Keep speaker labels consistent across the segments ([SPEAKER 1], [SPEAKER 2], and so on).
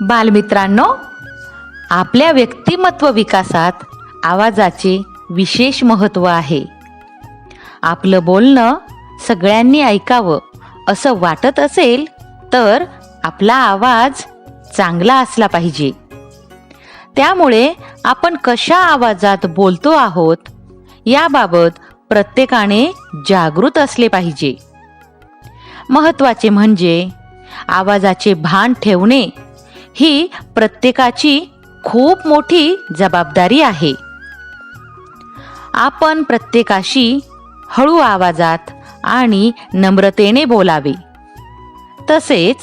[SPEAKER 1] बालमित्रांनो आपल्या व्यक्तिमत्व विकासात आवाजाचे विशेष महत्त्व आहे. आपलं बोलणं सगळ्यांनी ऐकावं असं वाटत असेल तर आपला आवाज चांगला असला पाहिजे. त्यामुळे आपण कशा आवाजात बोलतो आहोत याबाबत प्रत्येकाने जागृत असले पाहिजे. महत्त्वाचे म्हणजे आवाजाचे भान ठेवणे ही प्रत्येकाची खूप मोठी जबाबदारी आहे. आपण प्रत्येकाशी हळू आवाजात आणि नम्रतेने बोलावे. तसेच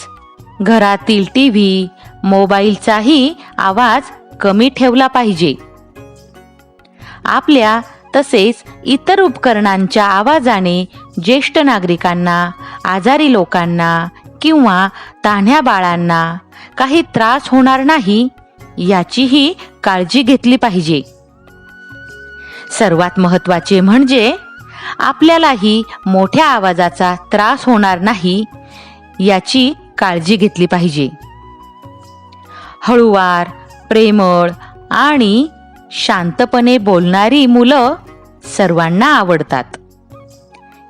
[SPEAKER 1] घरातील टी व्ही मोबाईलचाही आवाज कमी ठेवला पाहिजे. आपल्या तसेच इतर उपकरणांच्या आवाजाने ज्येष्ठ नागरिकांना आजारी लोकांना किंवा तान्ह्या बाळांना काही त्रास होणार नाही याचीही काळजी घेतली पाहिजे. सर्वात महत्त्वाचे म्हणजे आपल्यालाही मोठ्या आवाजाचा त्रास होणार नाही याची काळजी घेतली पाहिजे. हळुवार प्रेमळ आणि शांतपणे बोलणारी मुलं सर्वांना आवडतात.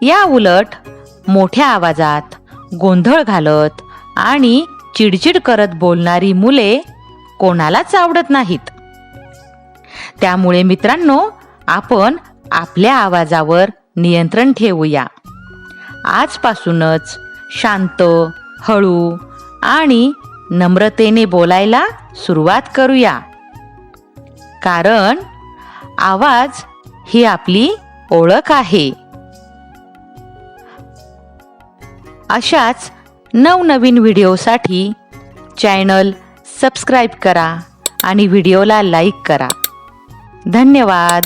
[SPEAKER 1] या उलट मोठ्या आवाजात गोंधळ घालत आणि चिडचिड करत बोलणारी मुले कोणालाच आवडत नाहीत. त्यामुळे मित्रांनो आपण आपल्या आवाजावर नियंत्रण ठेवूया. आजपासूनच शांत हळू आणि नम्रतेने बोलायला सुरुवात करूया. कारण आवाज ही आपली ओळख आहे. अशाच नवनवीन व्हिडिओसाठी चॅनल सबस्क्राईब करा आणि व्हिडिओला लाईक करा. धन्यवाद.